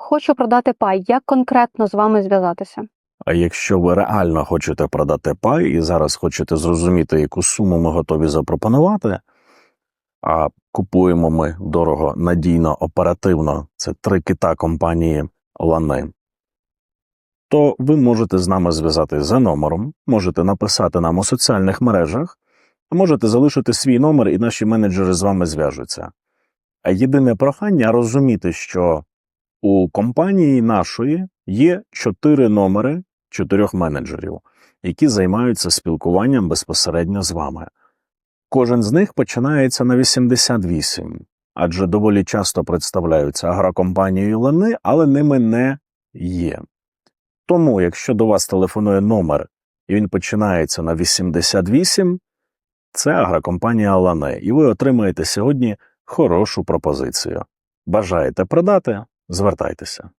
Хочу продати пай. Як конкретно з вами зв'язатися? А якщо ви реально хочете продати пай і зараз хочете зрозуміти, яку суму ми готові запропонувати, а купуємо ми дорого, надійно, оперативно, це три кита компанії Лани, то ви можете з нами зв'язати за номером, можете написати нам у соціальних мережах, а можете залишити свій номер, і наші менеджери з вами зв'яжуться. А єдине прохання розуміти, що у компанії нашої є чотири номери чотирьох менеджерів, які займаються спілкуванням безпосередньо з вами. Кожен з них починається на 88, адже доволі часто представляються агрокомпанією Лани, але ними не є. Тому, якщо до вас телефонує номер і він починається на 88, це агрокомпанія Лане, і ви отримаєте сьогодні хорошу пропозицію. Бажаєте продати? Звертайтеся.